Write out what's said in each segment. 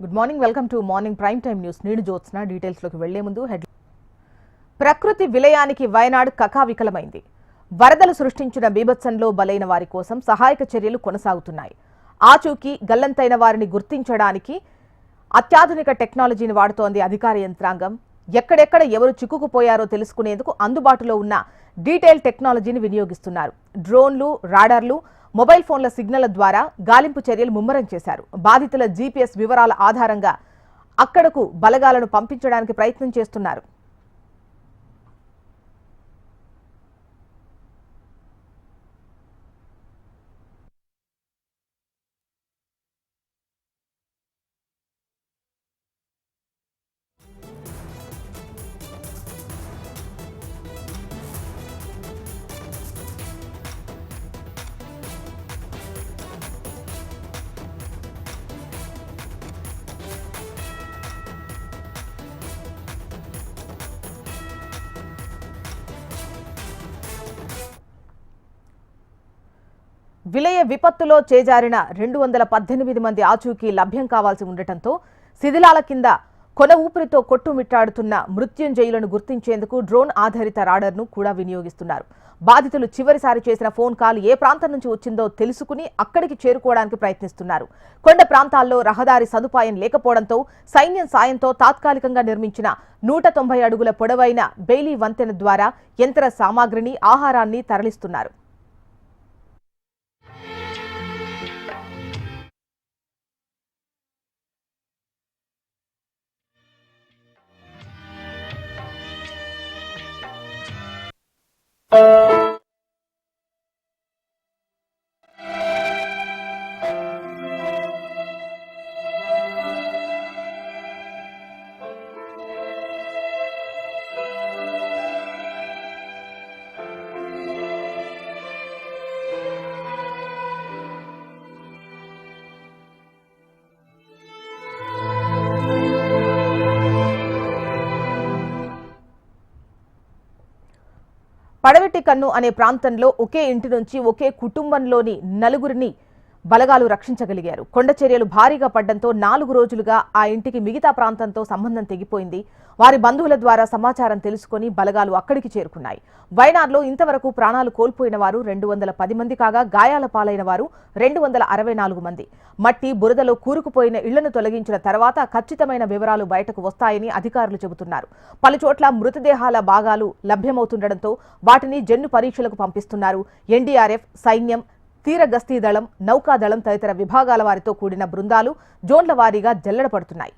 Good morning welcome to morning prime time news నేను జ్యోత్స్న. డీటెయిల్స్లోకి వెళ్ళే ముందు హెడ్ ప్రకృతి విలయానికి వయనాడు కకావికలమైంది వరదలు సృష్టించిన బీభత్సంలో బలైన వారి కోసం సహాయక చర్యలు కొనసాగుతున్నాయి. ఆచూకీ గల్లంతైన వారిని గుర్తించడానికి అత్యాధునిక టెక్నాలజీని వాడుతోంది అధికార యంత్రాంగం. ఎక్కడెక్కడ ఎవరు చిక్కుకుపోయారో తెలుసుకునేందుకు అందుబాటులో ఉన్న డీటెయిల్ టెక్నాలజీని వినియోగిస్తున్నారు. డ్రోన్లు రాడార్లు మొబైల్ ఫోన్ల సిగ్నల్ ద్వారా గాలింపు చర్యలు ముమ్మరం చేశారు. బాధితుల జీపీఎస్ వివరాల ఆధారంగా అక్కడకు బలగాలను పంపించడానికి ప్రయత్నం చేస్తున్నారు. విలయ విపత్తులో చేజారిన రెండు వందల పద్దెనిమిది మంది ఆచూకీ లభ్యం కావాల్సి ఉండటంతో శిథిలాల కింద కొన ఊపిరితో కొట్టుమిట్టాడుతున్న మృత్యుంజయులను గుర్తించేందుకు డ్రోన్ ఆధారిత రాడర్ను కూడా వినియోగిస్తున్నారు. బాధితులు చివరిసారి చేసిన ఫోన్ కాల్ ఏ ప్రాంతం నుంచి వచ్చిందో తెలుసుకుని అక్కడికి చేరుకోవడానికి ప్రయత్నిస్తున్నారు. కొండ ప్రాంతాల్లో రహదారి సదుపాయం లేకపోవడంతో సైన్యం సాయంతో తాత్కాలికంగా నిర్మించిన నూట తొంభై అడుగుల పొడవైన బెయిలీ వంతెన ద్వారా యంత్ర సామాగ్రిని ఆహారాన్ని తరలిస్తున్నారు. కన్ను అనే ప్రాంతంలో ఒకే ఇంటి నుంచి ఒకే కుటుంబంలోని నలుగురిని బలగాలు రక్షించగలిగారు. కొండ చర్యలు భారీగా పడ్డంతో నాలుగు రోజులుగా ఆ ఇంటికి మిగతా ప్రాంతంతో సంబంధం తెగిపోయింది. వారి బంధువుల ద్వారా సమాచారం తెలుసుకొని బలగాలు అక్కడికి చేరుకున్నాయి. వైనాడ్లో ఇంతవరకు ప్రాణాలు కోల్పోయిన వారు రెండు వందల పది మంది కాగా గాయాల పాలైన వారు రెండు వందల అరవై నాలుగు మంది. మట్టి బురదలో కూరుకుపోయిన ఇళ్ళను తొలగించిన తర్వాత ఖచ్చితమైన వివరాలు బయటకు వస్తాయని అధికారులు చెబుతున్నారు. పలుచోట్ల మృతదేహాల భాగాలు లభ్యమవుతుండటంతో వాటిని జన్ను పరీక్షలకు పంపిస్తున్నారు. ఎన్డీఆర్ఎఫ్ సైన్యం తీర గస్తీ దళం నౌకాదళం తదితర విభాగాల వారితో కూడిన బృందాలు జోన్ల వారీగా జల్లెడ పడుతున్నాయి.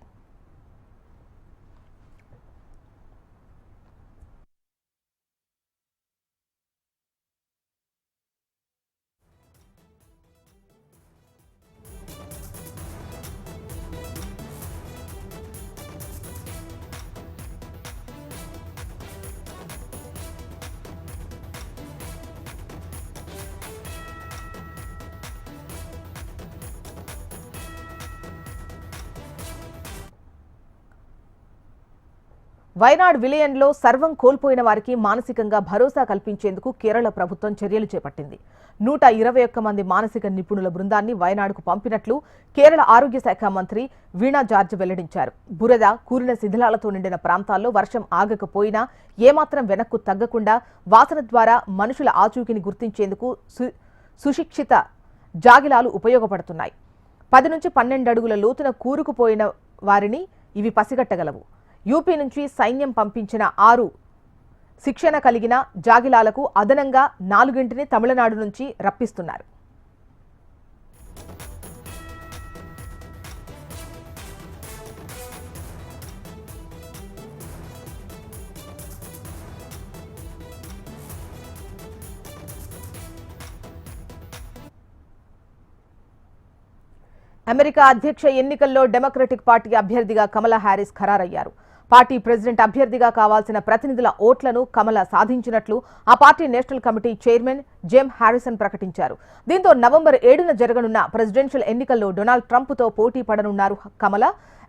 వైనాడ్ విలయంలో సర్వం కోల్పోయిన వారికి మానసికంగా భరోసా కల్పించేందుకు కేరళ ప్రభుత్వం చర్యలు చేపట్టింది. నూట ఇరవై ఒక్క మంది మానసిక నిపుణుల బృందాన్ని వయనాడుకు పంపినట్లు కేరళ ఆరోగ్య శాఖ మంత్రి వీణా జార్జ్ వెల్లడించారు. బురద కూరిన శిథిలాలతో నిండిన ప్రాంతాల్లో వర్షం ఆగకపోయినా ఏమాత్రం వెనక్కు తగ్గకుండా వాసన ద్వారా మనుషుల ఆచూకీని గుర్తించేందుకు సు- సుశిక్షిత జాగిలాలు ఉపయోగపడుతున్నాయి. పది నుంచి పన్నెండు అడుగుల లోతున కూరుకుపోయిన వారిని ఇవి పసిగట్టగలవు. యూపీ నుంచి సైన్యం పంపించిన ఆరు. శిక్షణ కలిగిన జాగిలాలకు అదనంగా నాలుగింటిని తమిళనాడు నుంచి రప్పిస్తున్నారు. అమెరికా అధ్యక్ష ఎన్నికల్లో డెమోక్రటిక్ పార్టీ అభ్యర్థిగా కమలా హ్యారిస్ ఖరారయ్యారు. పార్టీ ప్రెసిడెంట్ అభ్యర్థిగా కావాల్సిన ప్రతినిధుల ఓట్లను కమల సాధించినట్లు ఆ party national committee chairman Jaime Harrison ప్రకటించారు. దీంతో నవంబర్ ఏడున జరగనున్న ప్రెసిడెన్షియల్ ఎన్నికల్లో డొనాల్డ్ ట్రంప్తో పోటీ పడనున్నారు కమల.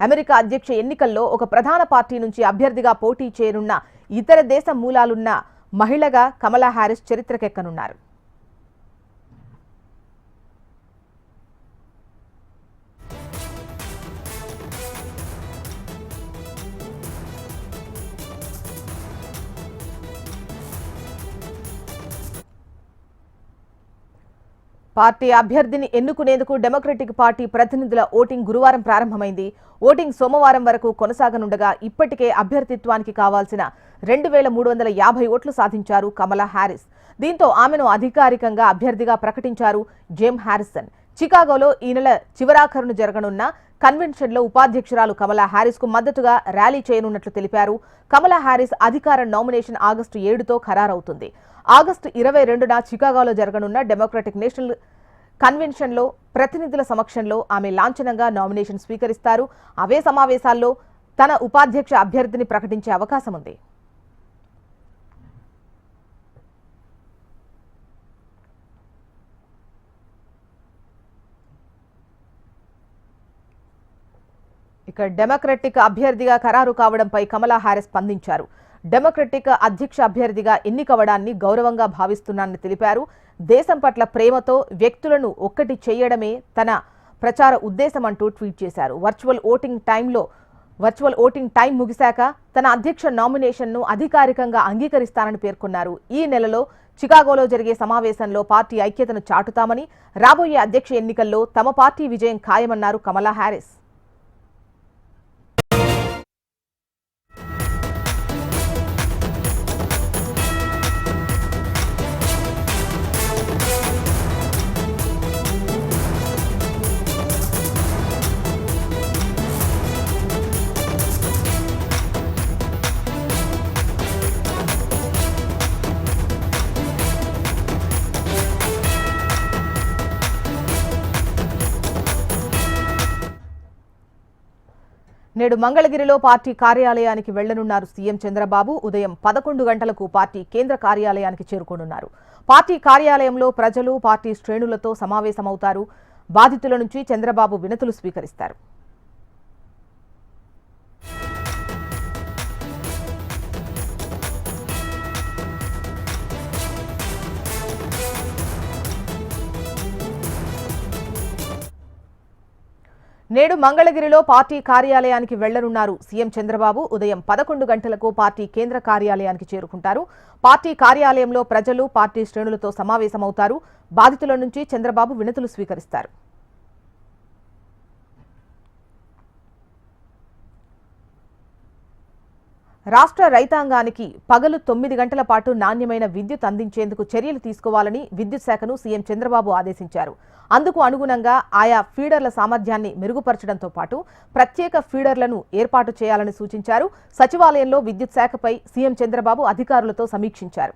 అమెరికా అధ్యక్ష ఎన్నికల్లో ఒక ప్రధాన పార్టీ నుంచి అభ్యర్థిగా పోటీ చేయనున్న ఇతర దేశ మూలాలున్న మహిళగా కమలా హ్యారిస్ చరిత్రకెక్కనున్నారు. పార్టీ అభ్యర్థిని ఎన్నుకునేందుకు డెమోక్రటిక్ పార్టీ ప్రతినిధుల ఓటింగ్ గురువారం ప్రారంభమైంది. ఓటింగ్ సోమవారం వరకు కొనసాగనుండగా ఇప్పటికే అభ్యర్థిత్వానికి కావాల్సిన రెండు వేల మూడు వందల యాభై ఓట్లు సాధించారు కమలా హ్యారిస్ దీంతో ఆమెను అధికారికంగా అభ్యర్థిగా ప్రకటించారు జేమ్ హ్యారిసన్ చికాగోలో ఈ నెల చివరాఖరును జరగనున్న కన్వెన్షన్లో ఉపాధ్యక్షురాలు కమలా హ్యారిస్కు మద్దతుగా ర్యాలీ చేయనున్నట్లు తెలిపారు. కమలా హ్యారిస్ అధికార నామినేషన్ ఆగస్టు ఏడుతో ఖరారవుతుంది. ఆగస్టు ఇరవై రెండున చికాగోలో జరగనున్న డెమోక్రటిక్ నేషనల్ కన్వెన్షన్లో ప్రతినిధుల సమక్షంలో ఆమె లాంఛనంగా నామినేషన్ స్వీకరిస్తారు. అవే సమావేశాల్లో తన ఉపాధ్యక్ష అభ్యర్థిని ప్రకటించే అవకాశం ఉంది. ఇక డెమోక్రటిక్ అభ్యర్థిగా ఖరారు కావడంపై కమలా హారిస్ స్పందించారు. డెమోక్రటిక్ అధ్యక్ష అభ్యర్థిగా ఎన్నికవడాన్ని గౌరవంగా భావిస్తున్నానని తెలిపారు. దేశం పట్ల ప్రేమతో వ్యక్తులను ఒక్కటి చేయడమే తన ప్రచార ఉద్దేశం అంటూ ట్వీట్ చేశారు. వర్చువల్ ఓటింగ్ టైంలో వర్చువల్ ఓటింగ్ టైం ముగిశాక తన అధ్యక్ష నామినేషన్ను అధికారికంగా అంగీకరిస్తానని పేర్కొన్నారు. ఈ నెలలో చికాగోలో జరిగే సమావేశంలో పార్టీ ఐక్యతను చాటుతామని రాబోయే అధ్యక్ష ఎన్నికల్లో తమ పార్టీ విజయం ఖాయమన్నారు కమలా హ్యారిస్. నేడు మంగళగిరిలో పార్టీ కార్యాలయానికి వెళ్ళనున్నారు సీఎం చంద్రబాబు. ఉదయం పదకొండు గంటలకు పార్టీ కేంద్ర కార్యాలయానికి చేరుకోనున్నారు. పార్టీ కార్యాలయంలో ప్రజలు పార్టీ శ్రేణులతో సమావేశమవుతారు. బాధితుల నుంచి చంద్రబాబు వినతులు స్వీకరిస్తారు. నేడు మంగళగిరిలో పార్టీ కార్యాలయానికి వెళ్ళనున్నారు. సీఎం చంద్రబాబు ఉదయం పదకొండు గంటలకు పార్టీ కేంద్ర కార్యాలయానికి చేరుకుంటారు. పార్టీ కార్యాలయంలో ప్రజలు పార్టీ శ్రేణులతో సమావేశమవుతారు. బాధితుల నుంచి చంద్రబాబు వినతులు స్వీకరిస్తారు. రాష్ట్ర రైతాంగానికి పగలు తొమ్మిది గంటల పాటు నాణ్యమైన విద్యుత్ అందించేందుకు చర్యలు తీసుకోవాలని విద్యుత్ శాఖను సీఎం చంద్రబాబు ఆదేశించారు. అందుకు అనుగుణంగా ఆయా ఫీడర్ల సామర్థ్యాన్ని మెరుగుపరచడంతో పాటు ప్రత్యేక ఫీడర్లను ఏర్పాటు చేయాలని సూచించారు. సచివాలయంలో విద్యుత్ శాఖపై సీఎం చంద్రబాబు అధికారులతో సమీక్షించారు.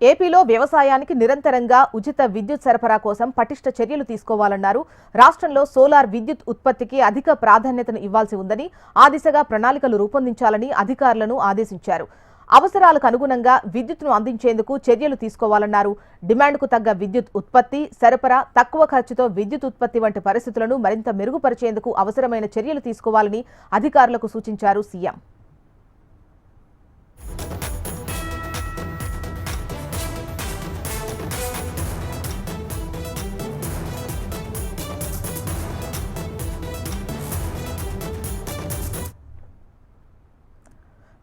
ఏపీలో వ్యవసాయానికి నిరంతరంగా ఉచిత విద్యుత్ సరఫరా కోసం పటిష్ట చర్యలు తీసుకోవాలన్నారు. రాష్ట్రంలో సోలార్ విద్యుత్ ఉత్పత్తికి అధిక ప్రాధాన్యతను ఇవ్వాల్సి ఉందని ఆ దిశగా ప్రణాళికలు రూపొందించాలని అధికారులను ఆదేశించారు. అవసరాలకు అనుగుణంగా విద్యుత్ను అందించేందుకు చర్యలు తీసుకోవాలన్నారు. డిమాండ్కు తగ్గ విద్యుత్ ఉత్పత్తి సరఫరా తక్కువ ఖర్చుతో విద్యుత్ ఉత్పత్తి వంటి పరిస్థితులను మరింత మెరుగుపరిచేందుకు అవసరమైన చర్యలు తీసుకోవాలని అధికారులకు సూచించారు సీఎం.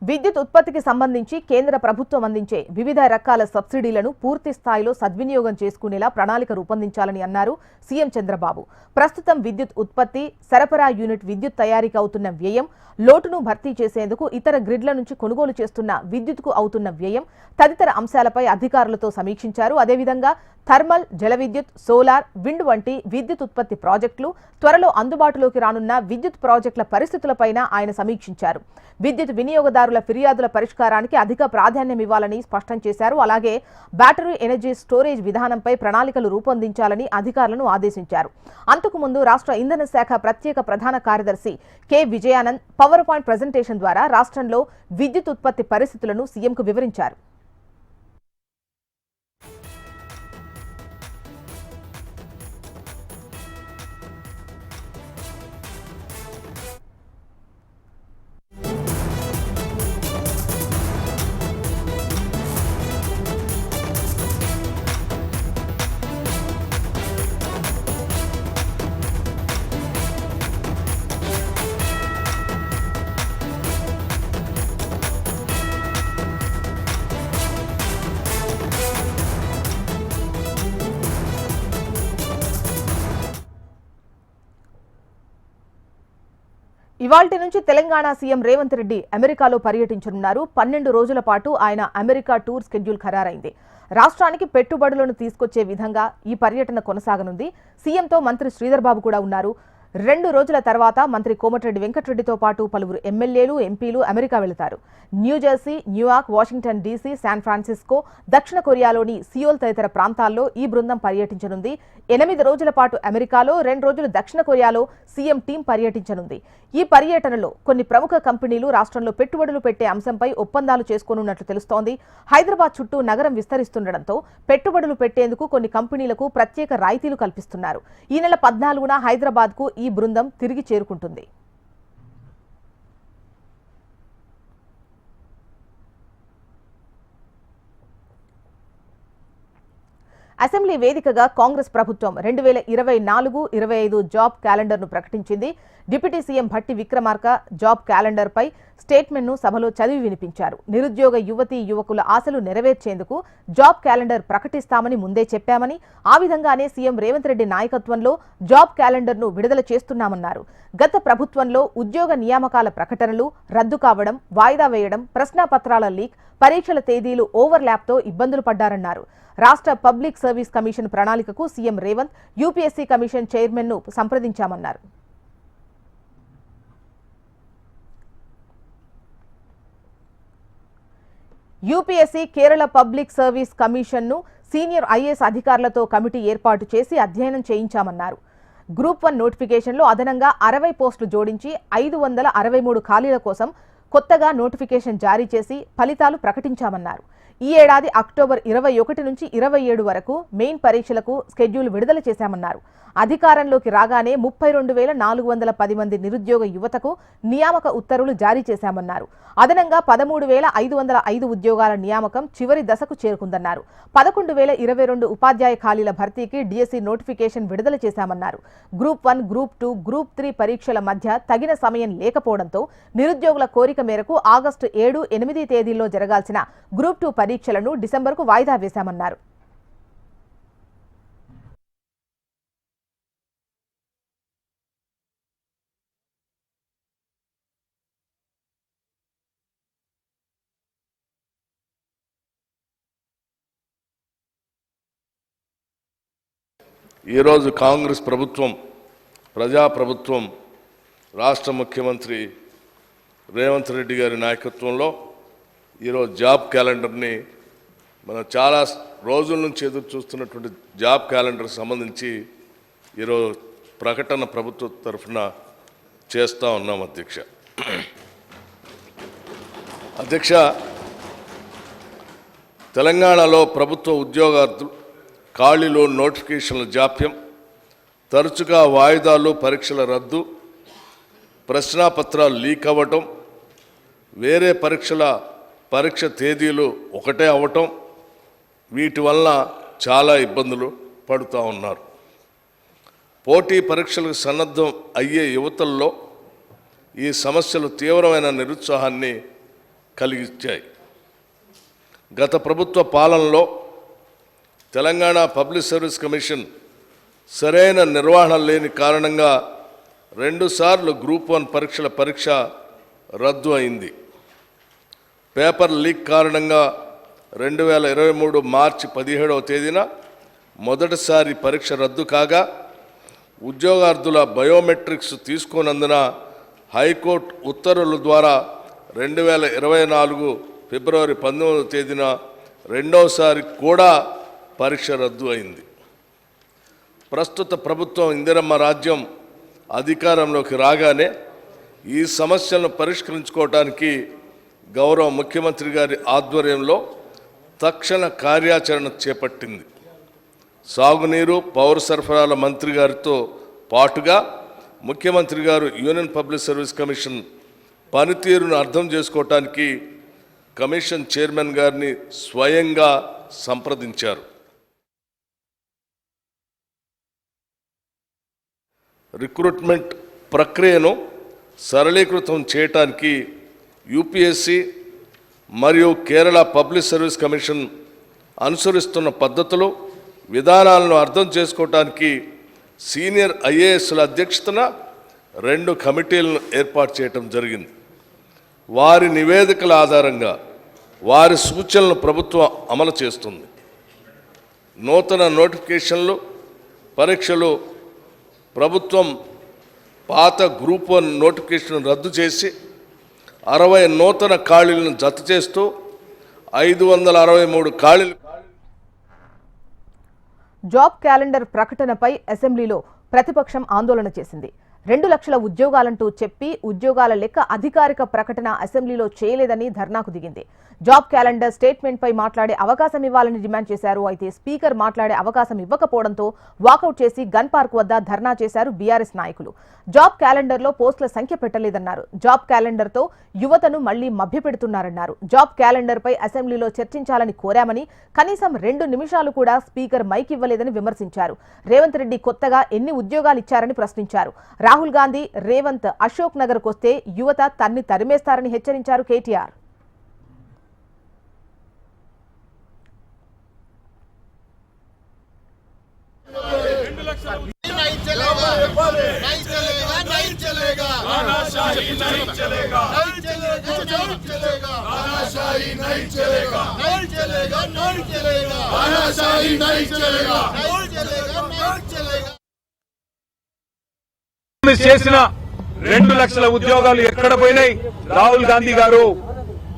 విద్యుత్ ఉత్పత్తికి సంబంధించి కేంద్ర ప్రభుత్వం అందించే వివిధ రకాల సబ్సిడీలను పూర్తి స్థాయిలో సద్వినియోగం చేసుకునేలా ప్రణాళిక రూపొందించాలని అన్నారు సీఎం చంద్రబాబు. ప్రస్తుతం విద్యుత్ ఉత్పత్తి సరఫరా యూనిట్ విద్యుత్ తయారీకి అవుతున్న వ్యయం లోటును భర్తీ చేసేందుకు ఇతర గ్రిడ్ల నుంచి కొనుగోలు చేస్తున్న విద్యుత్కు అవుతున్న వ్యయం తదితర అంశాలపై అధికారులతో సమీక్షించారు. అదేవిధంగా థర్మల్ జల విద్యుత్ సోలార్ విండ్ వంటి విద్యుత్ ఉత్పత్తి ప్రాజెక్టులు త్వరలో అందుబాటులోకి రానున్న విద్యుత్ ప్రాజెక్టుల పరిస్థితులపైన ఆయన సమీక్షించారు. విద్యుత్ వినియోగదారుల ఫిర్యాదుల పరిష్కారానికి అధిక ప్రాధాన్యం ఇవ్వాలని స్పష్టం చేశారు. అలాగే బ్యాటరీ ఎనర్జీ స్టోరేజ్ విధానంపై ప్రణాళికలు రూపొందించాలని అధికారులను ఆదేశించారు. అంతకుముందు రాష్ట్ర ఇంధన శాఖ ప్రత్యేక ప్రధాన కార్యదర్శి K. Vijayanand power point presentation ద్వారా రాష్ట్రంలో విద్యుత్ ఉత్పత్తి పరిస్థితులను సీఎంకు వివరించారు. ఇవాల్టి నుంచి తెలంగాణ సీఎం రేవంత్ రెడ్డి అమెరికాలో పర్యటించనున్నారు. పన్నెండు రోజుల పాటు ఆయన అమెరికా టూర్ స్కెడ్యూల్ ఖరారైంది. రాష్ట్రానికి పెట్టుబడులను తీసుకొచ్చే విధంగా ఈ పర్యటన కొనసాగనుంది. సీఎంతో మంత్రి శ్రీధర్ బాబు కూడా ఉన్నారు. రెండు రోజుల తర్వాత మంత్రి కోమటిరెడ్డి వెంకటరెడ్డితో పాటు పలువురు ఎమ్మెల్యేలు ఎంపీలు అమెరికా వెళతారు. New Jersey New York Washington DC San Francisco దక్షిణ కొరియాలోని సియోల్ తదితర ప్రాంతాల్లో ఈ బృందం పర్యటించనుంది. ఎనిమిది రోజుల పాటు అమెరికాలో రెండు రోజులు దక్షిణ కొరియాలో సీఎం టీం పర్యటించనుంది. ఈ పర్యటనలో కొన్ని ప్రముఖ కంపెనీలు రాష్ట్రంలో పెట్టుబడులు పెట్టే అంశంపై ఒప్పందాలు చేసుకోనున్నట్లు తెలుస్తోంది. హైదరాబాద్ చుట్టూ నగరం విస్తరిస్తుండటంతో పెట్టుబడులు పెట్టేందుకు కొన్ని కంపెనీలకు ప్రత్యేక రాయితీలు కల్పిస్తున్నారు. ఈ నెల పద్నాలుగున హైదరాబాద్కు ఈ బృందం తిరిగి చేరుకుంటుంది. అసెంబ్లీ వేదికగా కాంగ్రెస్ ప్రభుత్వం రెండు వేల ఇరవై నాలుగు ఇరవై ఐదు జాబ్ క్యాలెండర్ను ప్రకటించింది. Deputy CM Bhatti Vikramarka job క్యాలెండర్పై స్టేట్మెంట్ను సభలో చదివి వినిపించారు. నిరుద్యోగ యువతీ యువకుల ఆశలు నెరవేర్చేందుకు జాబ్ క్యాలెండర్ ప్రకటిస్తామని ముందే చెప్పామని ఆ విధంగానే సీఎం రేవంత్ రెడ్డి నాయకత్వంలో జాబ్ క్యాలెండర్ను విడుదల చేస్తున్నామన్నారు. గత ప్రభుత్వంలో ఉద్యోగ నియామకాల ప్రకటనలు రద్దు కావడం వాయిదా వేయడం ప్రశ్నాపత్రాల లీక్ పరీక్షల తేదీలు ఓవర్లాప్తో ఇబ్బందులు పడ్డారన్నారు. రాష్ట్ర పబ్లిక్ సర్వీస్ కమిషన్ ప్రణాళికకు సీఎం రేవంత్ యూపీఎస్సీ కమిషన్ చైర్మన్ను సంప్రదించామన్నారు. యూపీఎస్సీ కేరళ పబ్లిక్ సర్వీస్ కమిషన్ను సీనియర్ ఐఏఎస్ అధికారులతో కమిటీ ఏర్పాటు చేసి అధ్యయనం చేయించామన్నారు. గ్రూప్ వన్ నోటిఫికేషన్లో అదనంగా అరవై పోస్టులు జోడించి ఐదు వందల అరవై మూడు ఖాళీల కోసం కొత్తగా నోటిఫికేషన్ జారీ చేసి ఫలితాలు ప్రకటించామన్నారు. ఈ ఏడాది అక్టోబర్ ఇరవై ఒకటి నుంచి ఇరవై ఏడు వరకు మెయిన్ పరీక్షలకు స్కెడ్యూల్ విడుదల చేశామన్నారు. అధికారంలోకి రాగానే ముప్పై రెండు వేల నాలుగు వందల పది మంది నిరుద్యోగ యువతకు నియామక ఉత్తర్వులు జారీ చేశామన్నారు. అదనంగా పదమూడు వేల ఐదు వందల ఐదు ఉద్యోగాల నియామకం చివరి దశకు చేరుకుందన్నారు. పదకొండు వేల ఇరవై రెండు ఉపాధ్యాయ ఖాళీల భర్తీకి డిఎస్సి నోటిఫికేషన్ విడుదల చేశామన్నారు. Group one group two group three పరీక్షల మధ్య తగిన సమయం లేకపోవడంతో నిరుద్యోగుల కోరిక మేరకు ఆగస్టు ఏడు ఎనిమిది తేదీల్లో జరగాల్సిన గ్రూప్ టూ పరీక్షలను డిసెంబర్కు వాయిదా వేశామన్నారు. ఈరోజు కాంగ్రెస్ ప్రభుత్వం ప్రజాప్రభుత్వం రాష్ట్ర ముఖ్యమంత్రి రేవంత్ రెడ్డి గారి నాయకత్వంలో ఈరోజు జాబ్ క్యాలెండర్ని మనం చాలా రోజుల నుంచి ఎదురు చూస్తున్నటువంటి జాబ్ క్యాలెండర్ సంబంధించి ఈరోజు ప్రకటన ప్రభుత్వ తరఫున చేస్తూ ఉన్నాం అధ్యక్ష. అధ్యక్ష తెలంగాణలో ప్రభుత్వ ఉద్యోగార్థులు ఖాళీలు నోటిఫికేషన్ల జాప్యం తరచుగా వాయిదాలు పరీక్షల రద్దు ప్రశ్నాపత్రాలు లీక్ అవ్వటం వేరే పరీక్షల పరీక్ష తేదీలు ఒకటే అవ్వటం వీటి వల్ల చాలా ఇబ్బందులు పడుతూ ఉన్నారు. పోటీ పరీక్షలకు సన్నద్ధం అయ్యే యువతల్లో ఈ సమస్యలు తీవ్రమైన నిరుత్సాహాన్ని కలిగించాయి గత ప్రభుత్వ పాలనలో తెలంగాణ పబ్లిక్ సర్వీస్ కమిషన్ సరైన నిర్వహణ లేని కారణంగా రెండుసార్లు గ్రూప్ వన్ పరీక్షల పరీక్ష రద్దు అయింది. పేపర్ లీక్ కారణంగా రెండు వేల ఇరవై మూడు మార్చి పదిహేడవ తేదీన మొదటిసారి పరీక్ష రద్దు కాగా ఉద్యోగార్థుల బయోమెట్రిక్స్ తీసుకోనందున హైకోర్టు ఉత్తర్వుల ద్వారా రెండు వేల ఇరవై నాలుగు ఫిబ్రవరి పంతొమ్మిదవ తేదీన రెండవసారి కూడా పరీక్ష రద్దు అయింది. ప్రస్తుత ప్రభుత్వం ఇందిరమ్మ రాజ్యం అధికారంలోకి రాగానే ఈ సమస్యలను పరిష్కరించుకోవటానికి గౌరవ ముఖ్యమంత్రి గారి ఆధ్వర్యంలో తక్షణ కార్యాచరణ చేపట్టింది. సాగునీరు పౌర సరఫరాల మంత్రి గారితో పాటుగా ముఖ్యమంత్రి గారు యూనియన్ పబ్లిక్ సర్వీస్ కమిషన్ పనితీరును అర్థం చేసుకోవటానికి కమిషన్ చైర్మన్ గారిని స్వయంగా సంప్రదించారు. రిక్రూట్మెంట్ ప్రక్రియను సరళీకృతం చేయటానికి యూపీఎస్సి మరియు కేరళ పబ్లిక్ సర్వీస్ కమిషన్ అనుసరిస్తున్న పద్ధతులు విధానాలను అర్థం చేసుకోవటానికి సీనియర్ ఐఏఎస్ల అధ్యక్షతన రెండు కమిటీలను ఏర్పాటు చేయటం జరిగింది. వారి నివేదికల ఆధారంగా వారి సూచనలను ప్రభుత్వం అమలు చేస్తుంది. నూతన నోటిఫికేషన్లు పరీక్షలు ప్రభుత్వం పాత గ్రూప్ వన్ నోటిఫికేషన్ రద్దు చేసి అరవై నూతన ఖాళీలను జత చేస్తూ ఐదు వందల అరవై మూడు ఖాళీలు జాబ్ క్యాలెండర్ ప్రకటనపై అసెంబ్లీలో ప్రతిపక్షం ఆందోళన చేసింది. రెండు లక్షల ఉద్యోగాలంటూ చెప్పి ఉద్యోగాల లెక్క అధికారిక ప్రకటన అసెంబ్లీలో చేయలేదని ధర్నాకు దిగింది. జాబ్ క్యాలెండర్ స్టేట్మెంట్ పై మాట్లాడే అవకాశం ఇవ్వాలని డిమాండ్ చేశారు. అయితే స్పీకర్ మాట్లాడే అవకాశం ఇవ్వకపోవడంతో వాకౌట్ చేసి గన్ పార్క్ వద్ద ధర్నా చేశారు బీఆర్ఎస్ నాయకులు. జాబ్ క్యాలెండర్లో పోస్టుల సంఖ్య పెట్టలేదన్నారు. జాబ్ క్యాలెండర్తో యువతను మళ్ళీ మభ్యపెడుతున్నారన్నారు. జాబ్ క్యాలెండర్ పై అసెంబ్లీలో చర్చించాలని కోరామని కనీసం రెండు నిమిషాలు కూడా స్పీకర్ మైక్ ఇవ్వలేదని విమర్శించారు. రేవంత్ రెడ్డి కొత్తగా ఎన్ని ఉద్యోగాలు ఇచ్చారని ప్రశ్నించారు. రాహుల్ గాంధీ రేవంత్ అశోక్ నగర్కు వస్తే యువత తన్ని తరిమేస్తారని హెచ్చరించారు కేటీఆర్. చేసిన రెండు లక్షల ఉద్యోగాలు ఎక్కడ పోయినాయి? రాహుల్ గాంధీ గారు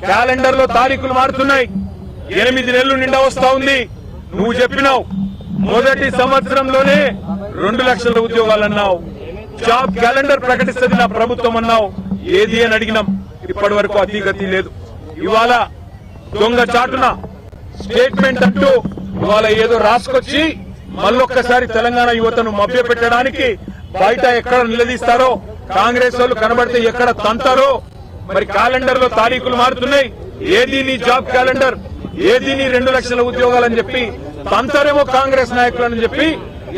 క్యాలెండర్లో తారీఖులు మారుతున్నాయి. ఎనిమిది నెలలు నిండా వస్తా ఉంది. నువ్వు చెప్పినావు మొదటి సంవత్సరంలోనే రెండు లక్షల ఉద్యోగాలు అన్నావు. జాబ్ క్యాలెండర్ ప్రకటిస్తుంది నా ప్రభుత్వం అన్నావు. ఏది అని అడిగినాం. ఇప్పటి వరకు అతీగతి లేదు. ఇవాళ దొంగ చాటున స్టేట్మెంట్ అంటూ ఇవాళ ఏదో రాసుకొచ్చి మళ్ళొక్కసారి తెలంగాణ యువతను మభ్య పెట్టడానికి బయట ఎక్కడ నిలదీస్తారో కాంగ్రెస్ వాళ్ళు కనబడితే ఎక్కడ తంతారో మరి క్యాలెండర్లో తారీఖులు మారుతున్నాయి. ఏది నీ జాబ్ క్యాలెండర్? ఏది నీ రెండు లక్షల ఉద్యోగాలని చెప్పి తంతారేమో కాంగ్రెస్ నాయకులని చెప్పి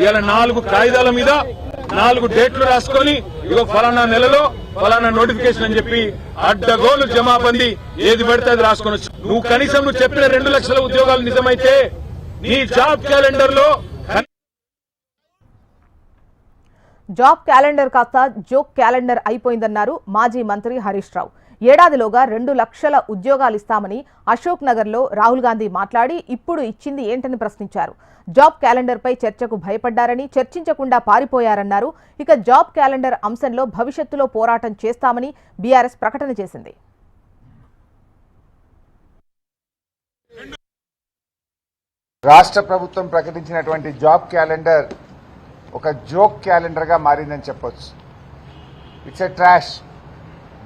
ఇలా నాలుగు కాగితాల మీద నాలుగు డేట్లు రాసుకొని ఇగో ఫలానా నెలలో ఫలానా నోటిఫికేషన్ అని చెప్పి అడ్డగోలు జమాబంది ఏది పడితే అది రాసుకొని నువ్వు కనీసం నువ్వు చెప్పిన రెండు లక్షల ఉద్యోగాలు నిజమైతే నీ జాబ్ క్యాలెండర్లో కనీసం జాబ్ క్యాలెండర్ కాస్త జోక్ క్యాలెండర్ అయిపోయిందన్నారు మాజీ మంత్రి హరీష్ రావు. ఏడాదిలోగా రెండు లక్షల ఉద్యోగాలు ఇస్తామని అశోక్ నగర్లో రాహుల్ గాంధీ మాట్లాడి ఇప్పుడు ఇచ్చింది ఏంటని ప్రశ్నించారు. జాబ్ క్యాలెండర్పై చర్చకు భయపడ్డారని చర్చించకుండా పారిపోయారన్నారు. ఇక జాబ్ క్యాలెండర్ అంశంలో భవిష్యత్తులో పోరాటం చేస్తామని బీఆర్ఎస్ ప్రకటన చేసింది. రాష్ట్ర ప్రభుత్వం ప్రకటించినటువంటి జాబ్ క్యాలెండర్ ఒక జోక్ క్యాలెండర్గా మారిందని చెప్పొచ్చు. ఇట్స్ ఎ ట్రాష్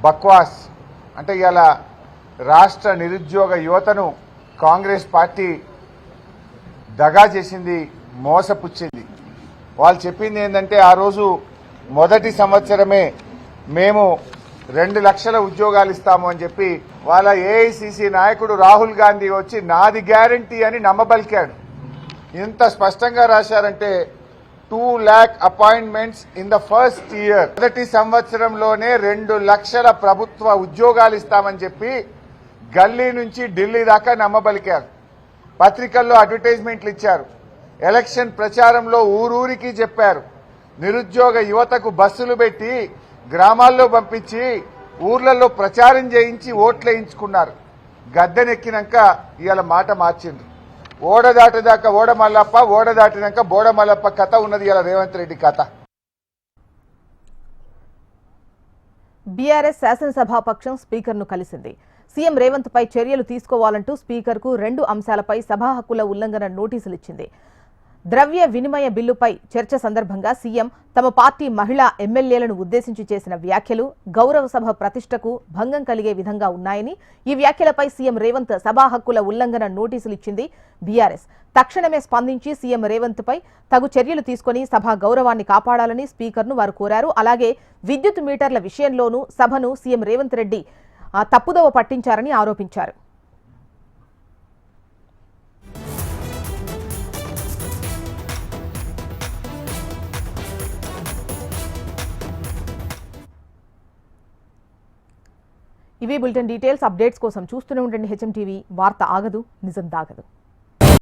బక్వాస్. అంటే ఇలా రాష్ట్ర నిరుద్యోగ యువతను కాంగ్రెస్ పార్టీ దగా చేసింది మోసపుచ్చింది. వాళ్ళు చెప్పింది ఏంటంటే ఆ రోజు మొదటి సంవత్సరమే మేము రెండు లక్షల ఉద్యోగాలు ఇస్తాము అని చెప్పి వాళ్ళ ఏఐసిసి నాయకుడు రాహుల్ గాంధీ వచ్చి నాది గ్యారంటీ అని నమ్మబలికాడు. ఇంత స్పష్టంగా రాశారంటే two lakh appointments in the first year. మొదటి సంవత్సరంలోనే రెండు లక్షల ప్రభుత్వ ఉద్యోగాలు ఇస్తామని చెప్పి గల్లీ నుంచి ఢిల్లీ దాకా నమ్మబలికారు. పత్రికల్లో అడ్వర్టైజ్మెంట్లు ఇచ్చారు. ఎలక్షన్ ప్రచారంలో ఊరూరికి చెప్పారు. నిరుద్యోగ యువతకు బస్సులు పెట్టి గ్రామాల్లో పంపించి ఊర్లలో ప్రచారం చేయించి ఓట్లు వేయించుకున్నారు. గద్దెనెక్కినాక ఇవాళ మాట మార్చిండ్రు. ఓడ దాటిదాకా ఓడ మల్లప్ప ఓడ దాటినాక బోడ మల్లప్ప కథ ఉన్నది ఇలా రేవంత్ రెడ్డి కథ. బీఆర్ఎస్ శాసనసభాపక్షం స్పీకర్ను కలిసింది. సీఎం రేవంత్ పై చర్యలు తీసుకోవాలంటూ స్పీకర్కు రెండు అంశాలపై సభా హక్కుల ఉల్లంఘన నోటీసులు ఇచ్చింది ద్రవ్య వినిమయ బిల్లుపై చర్చ సందర్భంగా సీఎం తమ పార్టీ మహిళా ఎమ్మెల్యేలను ఉద్దేశించి చేసిన వ్యాఖ్యలు గౌరవ సభ ప్రతిష్టకు భంగం కలిగే విధంగా ఉన్నాయని ఈ వ్యాఖ్యలపై సీఎం రేవంత్ సభా హక్కుల ఉల్లంఘన నోటీసులు ఇచ్చింది బీఆర్ఎస్. తక్షణమే స్పందించి సీఎం రేవంత్ పై తగు చర్యలు తీసుకుని సభ గౌరవాన్ని కాపాడాలని స్పీకర్ను వారు కోరారు. అలాగే విద్యుత్ మీటర్ల విషయంలోనూ సభను సీఎం రేవంత్ రెడ్డి తప్పుదోవ పట్టించారని ఆరోపించారు. ఇవే బులెటిన్ డీటెయిల్స్ అప్డేట్స్ కోసం చూస్తూనే ఉండండి హెచ్ఎం టీవీ వార్త ఆగదు నిజం దాగదు.